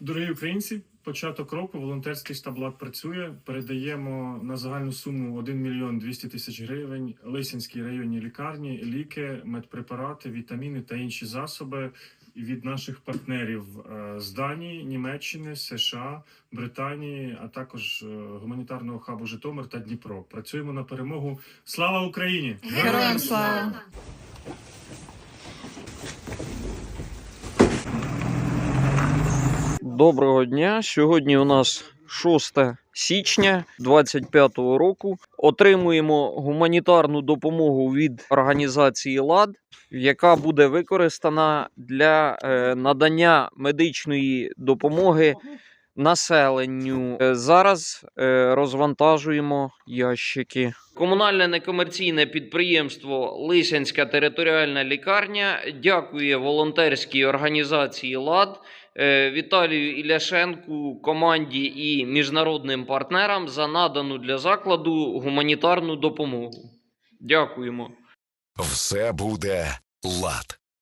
Дорогі українці, початок року волонтерський штаб «Лад» працює. Передаємо на загальну суму 1 мільйон 200 тисяч гривень Лисянській районній лікарні, ліки, медпрепарати, вітаміни та інші засоби від наших партнерів е, з Данії, Німеччини, США, Британії, а також е, гуманітарного хабу Житомир та Дніпро. Працюємо на перемогу. Слава Україні! Героям слава! Доброго дня. Сьогодні у нас 6 січня 2025 року. Отримуємо гуманітарну допомогу від організації ЛАД, яка буде використана для е, надання медичної допомоги населенню. Е, Зараз е, розвантажуємо ящики. Комунальне некомерційне підприємство Лисянська територіальна лікарня дякує волонтерській організації ЛАД. е, Віталію Іляшенку, команді і міжнародним партнерам за надану для закладу гуманітарну допомогу. Дякуємо. Все буде лад.